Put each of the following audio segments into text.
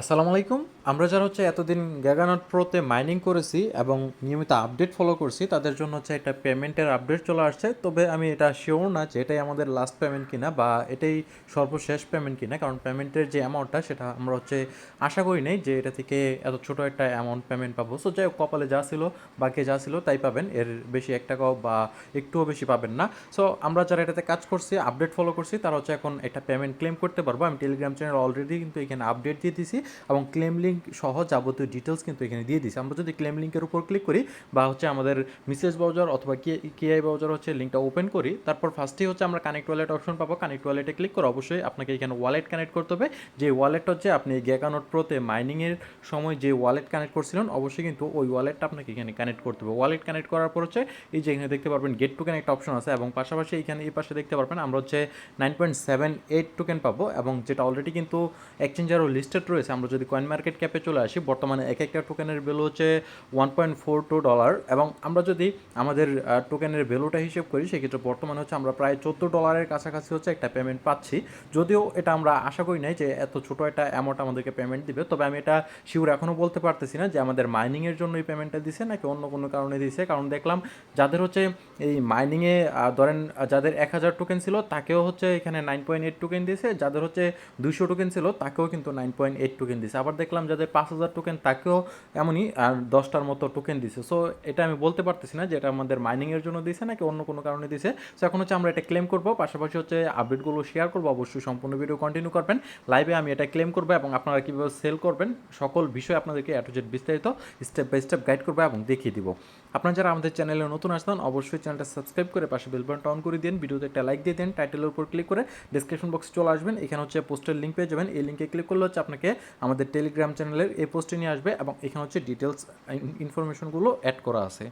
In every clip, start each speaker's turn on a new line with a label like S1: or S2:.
S1: আসসালামু আলাইকুম। আমরা যারা হচ্ছে এতদিন গ্যাগানট প্রোতে মাইনিং করেছি এবং নিয়মিত আপডেট ফলো করছি, তাদের জন্য হচ্ছে একটা পেমেন্টের আপডেট চলে আসছে। তবে আমি এটা শিওর না যে এটাই আমাদের লাস্ট পেমেন্ট কিনা বা এটাই সর্বশেষ পেমেন্ট কিনা, কারণ পেমেন্টের যে অ্যামাউন্টটা সেটা আমরা হচ্ছে আশা করি নাই যে এটা থেকে এত ছোট একটা অ্যামাউন্ট পেমেন্ট পাবো। সো যাই কপালে যা ছিল বাকি যা ছিল তাই পাবেন। এর বেশি এক টাকাও বা একটুও বেশি পাবেন না। সো আমরা যারা এটাতে কাজ করছি আপডেট ফলো করছি, তারা হচ্ছে এখন একটা পেমেন্ট ক্লেম করতে পারব। আমি টেলিগ্রাম চ্যানেল অলরেডি কিন্তু এখানে আপডেট দিয়ে দিছি। এবং ক্লেম লিঙ্ক সহ যাবতীয় ডিটেলস কিন্তু এখানে দিয়ে দিছি আমরা যদি ক্লেম লিঙ্কের উপর ক্লিক করি বা হচ্ছে আমাদের মিসেস ব্রাউজার অথবা কেআই ব্রাউজার হচ্ছে লিঙ্কটা ওপেন করি, তারপর ফার্স্টেই হচ্ছে আমরা কানেক্ট ওয়ালেট অপশন পাবো। কানেক্ট ওয়ালেটে ক্লিক করে অবশ্যই আপনাকে এখানে ওয়ালেট কানেক্ট করতে হবে। যে ওয়ালেটটা হচ্ছে আপনি গ্যাকানোট প্রোতে মাইনিংয়ের সময় যে ওয়ালেট কানেক্ট করছিলেন, অবশ্যই কিন্তু ওই ওয়ালেটটা আপনাকে এখানে কানেক্ট করতে হবে। ওয়ালেট কানেক্ট করার পর হচ্ছে এই যে এখানে দেখতে পারবেন গেট টু কানেক্ট অপশন আছে এবং পাশাপাশি এখানে এই পাশে দেখতে পারবেন আমরা হচ্ছে nine point seven eight token পাবো এবং যেটা অলরেডি কিন্তু এক্সচেঞ্জারও লিস্টেড রয়েছে আমরা যদি কয়েন মার্কেট ক্যাপে চলে আসি, বর্তমানে এক একটা টোকেনের ভ্যালু হচ্ছে one point four two dollar এবং আমরা যদি আমাদের টোকেনের ভ্যালুটা হিসেব করি, সেক্ষেত্রে বর্তমানে হচ্ছে আমরা প্রায় চোদ্দ ডলারের কাছাকাছি হচ্ছে একটা পেমেন্ট পাচ্ছি। যদিও এটা আমরা আশা করি নাই যে এত ছোটো একটা অ্যামাউন্ট আমাদেরকে পেমেন্ট দিবে, তবে আমি এটা শিওর এখনও বলতে পারতেছি না যে আমাদের মাইনিংয়ের জন্য এই পেমেন্টটা দিছে নাকি অন্য কোনো কারণে দিছে। কারণ দেখলাম যাদের হচ্ছে এই মাইনিংয়ে ধরেন যাদের এক হাজার টোকেন ছিল, তাকেও হচ্ছে এখানে নাইন পয়েন্ট এইট টোকেন দিয়েছে। যাদের হচ্ছে দুইশো টোকেন ছিল, তাকেও কিন্তু নাইন পয়েন্ট এইট দিয়েছে আবার দেখলাম যাদের পাঁচ হাজার টোকেন তাকেও এমনই, আর দশটার মতো টোকেন দিছে। সো এটা আমি বলতে পারতেছি না যে এটা আমাদের মাইনিংয়ের জন্য দিছে নাকি অন্য কোনো কারণে দিছে। সো এখন হচ্ছে আমরা এটা ক্লেম করব। পাশাপাশি হচ্ছে আপডেটগুলো শেয়ার করব। অবশ্যই সম্পূর্ণ ভিডিও কন্টিনিউ করবেন। লাইভে আমি এটা ক্লেম করব এবং আপনারা কীভাবে সেল করবেন সকল বিষয় আপনাদেরকে এ টু বিস্তারিত স্টেপ বাই স্টেপ গাইড করব এবং দেখিয়ে দিব। আপনারা যারা আমাদের চ্যানেলে নতুন আসতেন অবশ্যই চ্যানেলটা সাবস্ক্রাইব করে পাশে বেল বাটনটা অন করে দিন। ভিডিওতে একটা লাইক দিয়ে দেন। টাইটেলের উপর ক্লিক করে ডিসক্রিপশন বক্সে চলে আসবেন। এখানে হচ্ছে পোস্টের লিঙ্ক পেয়ে যাবেন। এই লিঙ্কে ক্লিক করলে হচ্ছে আপনাকে আমাদের টেলিগ্রাম চ্যানেলের এই পোস্টে নিয়ে আসবে এবং এখানে হচ্ছে ডিটেলস ইনফরমেশনগুলো অ্যাড করা আছে।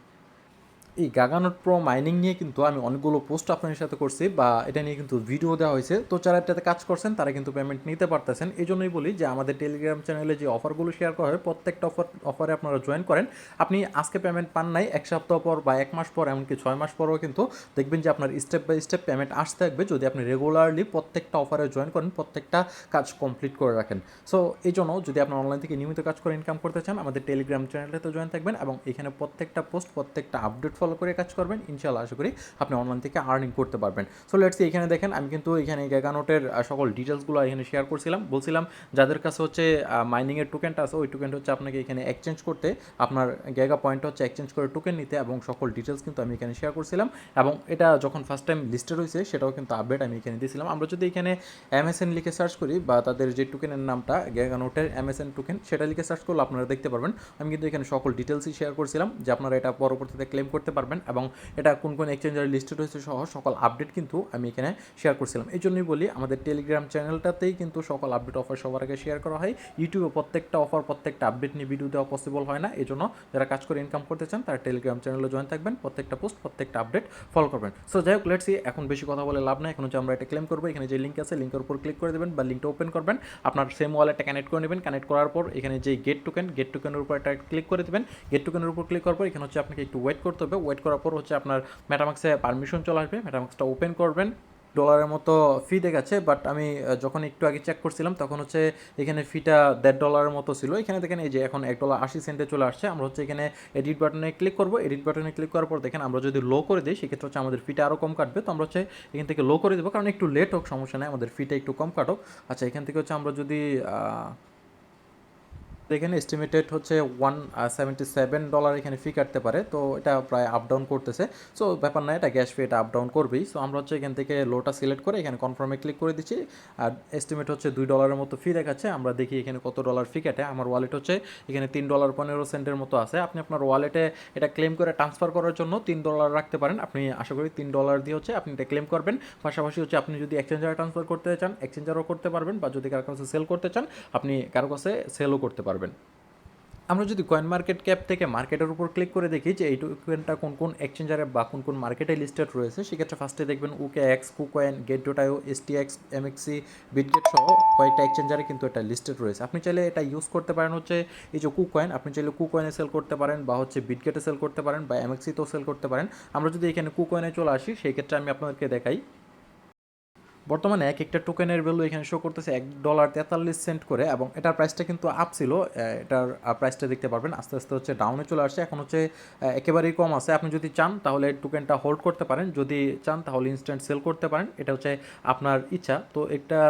S1: এই গাগানোট প্রো মাইনিং নিয়ে কিন্তু আমি অনেকগুলো পোস্ট আপনাদের সাথে করছি বা এটা নিয়ে কিন্তু ভিডিও দেওয়া হয়েছে। তো যারা এটাতে কাজ করছেন, তারা কিন্তু পেমেন্ট নিতে পারতেছেন। এই জন্যই বলি যে আমাদের টেলিগ্রাম চ্যানেলে যে অফারগুলো শেয়ার করা হয়, প্রত্যেকটা অফার অফারে আপনারা জয়েন করেন। আপনি আজকে পেমেন্ট পান নাই, এক সপ্তাহ পর বা এক মাস পর, এমনকি ছয় মাস পরও কিন্তু দেখবেন যে আপনার স্টেপ বাই স্টেপ পেমেন্ট আসতে থাকবে যদি আপনি রেগুলারলি প্রত্যেকটা অফারে জয়েন করেন, প্রত্যেকটা কাজ কমপ্লিট করে রাখেন। সো এই জন্য যদি আপনার অনলাইন থেকে নিয়মিত কাজ করে ইনকাম করতে চান, আমাদের টেলিগ্রাম চ্যানেলটাতে জয়েন থাকবেন এবং এখানে প্রত্যেকটা পোস্ট প্রত্যেকটা আপডেট ফলো করে কাজ করবেন ইনশাল্লাহ আশা করি আপনি অনলাইন থেকে আর্নিং করতে পারবেন। সো লেটস এখানে দেখেন, আমি কিন্তু এখানে গ্যাগানোটের সকল ডিটেলসগুলো এখানে শেয়ার করছিলাম। বলছিলাম, যাদের কাছে হচ্ছে মাইনিংয়ের টোকেনটা আছে, ওই টোকেনটা হচ্ছে আপনাকে এখানে এক্সচেঞ্জ করতে, আপনার গ্যাগা পয়েন্ট হচ্ছে এক্সচেঞ্জ করে টোকেন নিতে এবং সকল ডিটেলস কিন্তু আমি এখানে শেয়ার করছিলাম। এবং এটা যখন ফার্স্ট টাইম লিস্টেড হয়েছে, সেটাও কিন্তু আপডেট আমি এখানে দিয়েছিলাম। আমরা যদি এখানে এমএসএন লিখে সার্চ করি বা তাদের যে টোকেনের নামটা গ্যাগানোটের এমএসএন টোকেন সেটা লিখে সার্চ করলে আপনারা দেখতে পারবেন। আমি কিন্তু এখানে সকল ডিটেলসই শেয়ার করছিলাম, যে আপনারা এটা পরবর্তীতে ক্লেম করতে পারবেন এবং এটা কোন কোন এক্সচেঞ্জারে লিস্টেড হয়েছে সহ সকল আপডেট কিন্তু আমি এখানে শেয়ার করছিলাম। এই জন্যই বলি, আমাদের টেলিগ্রাম চ্যানেলটাতেই কিন্তু সকল আপডেট অফার সবার আগে শেয়ার করা হয়। ইউটিউবে প্রত্যেকটা অফার প্রত্যেকটা আপডেট নিয়ে ভিডিও দেওয়া পসিবল হয় না। এই জন্য যারা কাজ করে ইনকাম করতে চান, তারা টেলিগ্রাম চ্যানেলে জয়েন থাকবেন, প্রত্যেকটা পোস্ট প্রত্যেকটা আপডেট ফলো করবেন। সো যাই হোক লেটসি এখন বেশি কথা বলে লাভ নাই। এখন হচ্ছে আমরা এটা ক্লেম করব। এখানে যে লিঙ্ক আছে লিঙ্কের উপর ক্লিক করে দেবেন বা লিঙ্কটা ওপেন করবেন। আপনার সেম ওয়ালেটটা কানেক্ট করে নেবেন। কানেক্ট করার পর এখানে যে গেট টোকেন গেট টোকেনের উপর একটা ক্লিক করে দেবেন। গেট টোকেনের উপর ক্লিক করার পর এখানে হচ্ছে আপনাকে একটু ওয়েট করতে হবে। ওয়েট করার পর হচ্ছে আপনার ম্যাটামাক্সে পারমিশন চলে আসবে। ম্যাটামাক্সটা ওপেন করবেন। ডলারের মতো ফি দেখাচ্ছে বাট আমি যখন একটু আগে চেক করছিলাম, তখন হচ্ছে এখানে ফিটা দেড় ডলারের মতো ছিল। এখানে দেখেন এই যে এখন এক ডলার আশি সেন্টে চলে আসছে। আমরা হচ্ছে এখানে এডিট বাটনে ক্লিক করব। এডিট বাটনে ক্লিক করার পর দেখেন আমরা যদি লো করে দিই, সেক্ষেত্রে হচ্ছে আমাদের ফিটা আরও কম কাটবে। তো আমরা হচ্ছে এখান থেকে লো করে দেবো। কারণ একটু লেট হোক, সমস্যা নেই। আমাদের ফিটা একটু কম কাটুক। আচ্ছা এখান থেকে হচ্ছে আমরা যদি এখানে এস্টিমেটেড হচ্ছে ওয়ান সেভেন্টি সেভেন ডলার এখানে ফি কাটতে পারে। তো এটা প্রায় আপ ডাউন করতেছে। সো ব্যাপার না, এটা গ্যাস ফি এটা আপ ডাউন করবেই। সো আমরা হচ্ছে এখান থেকে লোটা সিলেক্ট করে এখানে কনফার্মে ক্লিক করে দিচ্ছি। আর এস্টিমেট হচ্ছে দুই ডলারের মতো ফি দেখাচ্ছে। আমরা দেখি এখানে কত ডলার ফি কাটে। আমার ওয়ালেট হচ্ছে এখানে তিন ডলার পনেরো সেন্টের মতো আছে। আপনি আপনার ওয়ালেটে এটা ক্লেম করে ট্রান্সফার করার জন্য তিন ডলার রাখতে পারেন। আপনি আশা করি তিন ডলার দিয়ে হচ্ছে আপনি এটা ক্লেম করবেন। পাশাপাশি হচ্ছে আপনি যদি এক্সচেঞ্জারে ট্রান্সফার করতে চান এক্সচেঞ্জারও করতে পারবেন। বা যদি কারও কাছে সেল করতে চান, আপনি কারও কাছে সেলও করতে পারবেন। আমরা যদি কয়েন মার্কেট ক্যাপ থেকে মার্কেটের উপর ক্লিক করে দেখি যে এই টোকেনটা কোন কোন এক্সচেঞ্জারে বা কোন কোন মার্কেটে লিস্টেড রয়েছে, সেক্ষেত্রে ফার্স্টে দেখবেন OKX KuCoin Gate dot io S T X MEXC Bitget সহ কয়েকটা এক্সচেঞ্জারে কিন্তু এটা লিস্টেড রয়েছে। আপনি চাইলে এটা ইউজ করতে পারেন হচ্ছে এই যে কুকয়েন আপনি চাইলে কুকয়েনে সেল করতে পারেন বা হচ্ছে বিটগেটে সেল করতে পারেন বা এমএক্সিতেও সেল করতে পারেন। আমরা যদি এখানে কুকয়েনে চলে আসি সেই ক্ষেত্রে আমি আপনাদেরকে দেখাই বর্তমানে এক একটা টোকেনের ভ্যালু এখানে শো করতেছে এক ডলার তেতাল্লিশ সেন্ট করে এবং এটার প্রাইসটা কিন্তু আপ ছিল। এটার প্রাইসটা দেখতে পারবেন। আস্তে আস্তে হচ্ছে ডাউনে চলে আসছে। এখন হচ্ছে একেবারেই কম আছে। আপনি যদি চান তাহলে টোকেনটা হোল্ড করতে পারেন। যদি চান তাহলে ইনস্ট্যান্ট সেল করতে পারেন। এটা হচ্ছে আপনার ইচ্ছা। তো এটা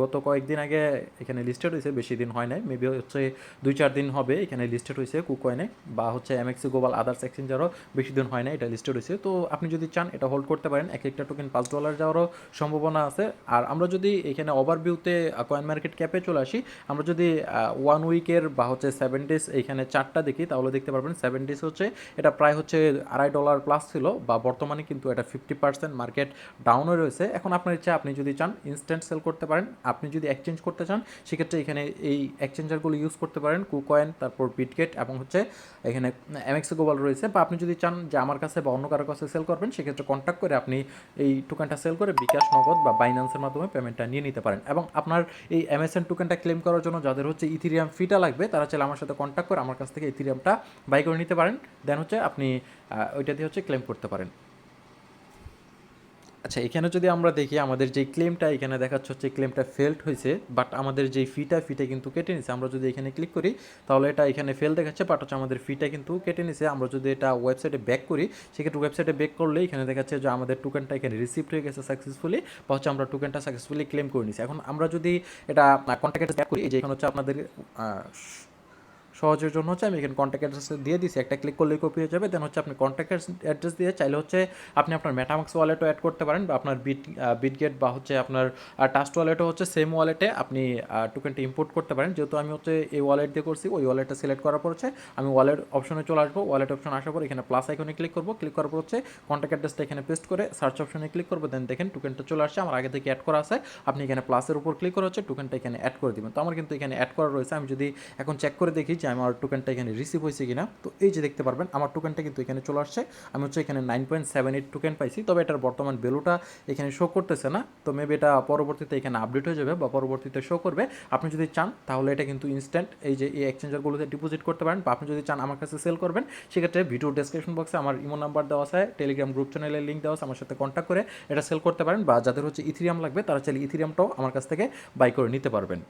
S1: গত কয়েকদিন আগে এখানে লিস্টেড হয়েছে। বেশি দিন হয় নাই। মেবি হচ্ছে দুই চার দিন হবে এখানে লিস্টেড হয়েছে কুকয়েনে বা হচ্ছে এমএক্সি গ্লোবাল আদার্স এক্সচেঞ্জারও বেশি দিন হয় না এটা লিস্টেড হয়েছে। তো আপনি যদি চান এটা হোল্ড করতে পারেন। এক একটা টোকেন পাঁচ ডলার যাওয়ারও সম্ভাবনা আছে। আর আমরা যদি এখানে ওভারভিউতে কয়েন মার্কেট ক্যাপে চলে আসি, আমরা যদি ওয়ান উইকের বা হচ্ছে সেভেন ডেজ এইখানে চারটা দেখি, তাহলে দেখতে পারবেন সেভেন ডেজ হচ্ছে, এটা প্রায় হচ্ছে আড়াই ডলার প্লাস ছিল, বা বর্তমানে কিন্তু এটা ফিফটি পার্সেন্ট মার্কেট ডাউনে রয়েছে। এখন আপনার ইচ্ছা, আপনি যদি চান ইনস্ট্যান্ট সেল করতে পারেন, আপনি যদি এক্সচেঞ্জ করতে চান, সেক্ষেত্রে এখানে এই এক্সচেঞ্জারগুলো ইউজ করতে পারেন কুকয়েন তারপর বিটগেট এবং হচ্ছে এখানে এমএক্স গ্লোবাল রয়েছে। বা আপনি যদি চান যে আমার কাছে বা অন্য কারও কাছে সেল করবেন, সেক্ষেত্রে কন্ট্যাক্ট করে আপনি এই টোকেনটা সেল করে বিকাশ নগদ বা বাইন্যান্সের মাধ্যমে পেমেন্টটা নিয়ে নিতে পারেন। এবং আপনার এই এমএসএন টোকেনটা ক্লেম করার জন্য যাদের হচ্ছে ইথিরিয়াম ফিটা লাগবে, তারা চাইলে আমার সাথে কন্ট্যাক্ট করে আমার কাছ থেকে ইথিরিয়ামটা বাই করে নিতে পারেন। দেন হচ্ছে আপনি ওইটা দিয়ে হচ্ছে ক্লেম করতে পারেন। আচ্ছা এখানে যদি আমরা দেখি আমাদের যে ক্লেমটা এখানে দেখাচ্ছে হচ্ছে ক্লেমটা ফেল্ড হয়েছে বাট আমাদের যেই ফিটা ফিটা কিন্তু কেটে নিছে। আমরা যদি এখানে ক্লিক করি, তাহলে এটা এখানে ফেল দেখাচ্ছে বাট হচ্ছে আমাদের ফিটা কিন্তু কেটে নিছে। আমরা যদি এটা ওয়েবসাইটে ব্যাক করি, সেক্ষেত্রে ওয়েবসাইটে ব্যাক করলে এখানে দেখাচ্ছে যে আমাদের টোকেনটা এখানে রিসিভ হয়ে গেছে সাকসেসফুলি বা হচ্ছে আমরা টোকেনটা সাকসেসফুলি ক্লেম করে নিছি। এখন আমরা যদি এটা কন্ট্যাক্টে ব্যাক করি যে এখানে হচ্ছে আপনাদের সহজের জন্য হচ্ছে আমি এখানে কন্ট্যাক্ট অ্যাড্রেস দিয়ে দিছি। একটা ক্লিক করলে কপি হয়ে যাবে দেন হচ্ছে আপনি কন্ট্যাক্ট অ্যাড্রেস দিয়ে চাইলে হচ্ছে আপনি আপনার মেটামাক্স ওয়ালেটও অ্যাড করতে পারেন বা আপনার বিট বিটগেট বা হচ্ছে আপনার টাস্ট ওয়ালেটও হচ্ছে সেম ওয়ালেটে আপনি টোকেনটা ইম্পোর্ট করতে পারেন। যেহেতু আমি হচ্ছে এই ওয়ালেট দিয়ে করছি, ওই ওয়ালেটটা সিলেক্ট করার পর হচ্ছে আমি ওয়ালেট অপশনে চলে আসব। ওয়ালেট অপশন আসার পর এখানে প্লাস আইকনে ক্লিক করব। ক্লিক করার পর হচ্ছে কন্ট্যাক্ট অ্যাড্রেসটা এখানে পেস্ট করে সার্চ অপশনে ক্লিক করব। দেন দেখেন টোকেনটা চলে আসছে, আমার আগে থেকে অ্যাড করা আছে। আপনি এখানে প্লাসের উপর ক্লিক করে হচ্ছে টোকেনটা এখানে অ্যাড করে দিবেন। তো আমার কিন্তু এখানে অ্যাড করা রয়েছে। আমি যদি এখন চেক করে দেখি যে আমার টোকেনটা এখানে রিসিভ হয়েছে কিনা, তো এই যে দেখতে পারবেন, আমার টোকেনটা কিন্তু এখানে চলে আসছে। আমি হচ্ছে এখানে nine point seven eight token পাইছি, তবে এটার বর্তমান ভ্যালুটা এখানে শো করতেছে না, তো মেবি এটা পরবর্তীতে এখানে আপডেট হয়ে যাবে বা পরবর্তীতে শো করবে। আপনি যদি চান, তাহলে এটা কিন্তু ইনস্ট্যান্ট এই যে এই এক্সচেঞ্জারগুলোতে ডিপোজিট করতে পারেন, বা আপনি যদি চান আমার কাছে সেল করবেন, সেক্ষেত্রে ভিডিও ডেসক্রিপশন বক্সে আমার ইমো নাম্বার দেওয়া আছে টেলিগ্রাম গ্রুপ চ্যানেলের লিঙ্ক দেওয়া আছে, আমার সাথে কন্ট্যাক্ট করে এটা সেল করতে পারেন, বা যাদের হচ্ছে ইথিরিয়াম লাগবে, তারা চাইলে ইথিরিয়ামটাও আমার কাছ থেকে বাই করে নিতে পারবেন।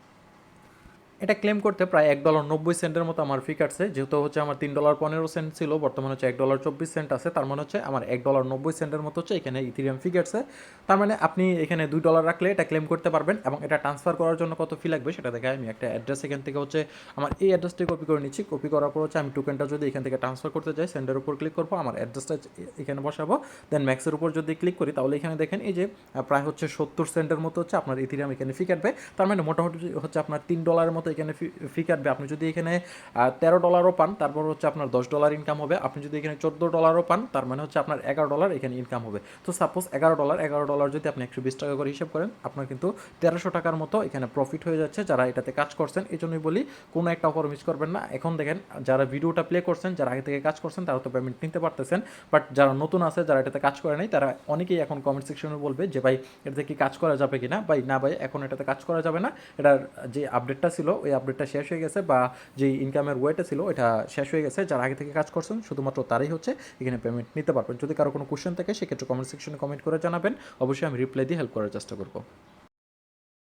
S1: এটা ক্লেম করতে প্রায় এক ডলার নব্বই সেন্টের মতো আমার ফি কাটছে, যেহেতু হচ্ছে আমার তিন ডলার পনেরো সেন্ট ছিল, বর্তমানে হচ্ছে এক ডলার চব্বিশ সেন্ট আছে, তার মানে হচ্ছে আমার এক ডলার নব্বই সেন্টের মতো হচ্ছে এখানে ইথিরিয়াম ফি কাটছে। তার মানে আপনি এখানে দুই ডলার রাখলে এটা ক্লেম করতে পারবেন এবং এটা ট্রান্সফার করার জন্য কত ফি লাগবে সেটা দেখে আমি একটা অ্যাড্রেস এখান থেকে হচ্ছে আমার এই অ্যাড্রেসটি কপি করে নিচ্ছি। কপি করার পর হচ্ছে আমি টোকেনটা যদি এখান থেকে ট্রান্সফার করতে যাই সেন্ডের উপর ক্লিক করব, আমার অ্যাড্রেসটা এখানে বসাবো। দেন ম্যাক্সের উপর যদি ক্লিক করি, তাহলে এখানে দেখেন এই যে প্রায় হচ্ছে সত্তর সেন্টের মতো হচ্ছে আপনার ইথিরিয়াম এখানে ফি কাটবে। তার মানে মোটামুটি হচ্ছে আপনার তিন ডলারের মতো এখানে ফি কাটবে। আপনি যদি এখানে তেরো ডলারও পান, তারপর হচ্ছে আপনার দশ ডলার ইনকাম হবে। আপনি যদি এখানে চোদ্দ ডলারও পান, তার মানে হচ্ছে আপনার এগারো ডলার এখানে ইনকাম হবে। তো সাপোজ এগারো ডলার এগারো ডলার যদি আপনি একশো বিশ টাকা করে হিসাব করেন, আপনার কিন্তু তেরোশো টাকার মতো এখানে প্রফিট হয়ে যাচ্ছে যারা এটাতে কাজ করছেন। এই জন্যই বলি, কোনো একটা অফার মিস করবেন না। এখন দেখেন, যারা ভিডিওটা প্লে করছেন, যারা আগে থেকে কাজ করছেন, তারা তো পেমেন্ট নিতে পারতেছেন। বাট যারা নতুন আছে, যারা এটাতে কাজ করে নাই, তারা অনেকেই এখন কমেন্ট সেকশনে বলবে যে, ভাই, এটাতে কি কাজ করা যাবে কিনা? ভাই, না ভাই, এখন এটাতে কাজ করা যাবে না। এটার যে আপডেটটা ছিল ওই আপডেটটা শেষ হয়ে গেছে বা যে ইনকামের ওয়েটা ছিল এটা শেষ হয়ে গেছে, যারা আগে থেকে কাজ করছেন, শুধুমাত্র তারাই হচ্ছে এখানে পেমেন্ট নিতে পারবেন। যদি কারও কোনো কোশ্চেন থাকে, সেক্ষেত্রে কমেন্ট সেকশনে কমেন্ট করে জানাবেন। অবশ্যই আমি রিপ্লাই দিয়ে হেল্প করার চেষ্টা করব।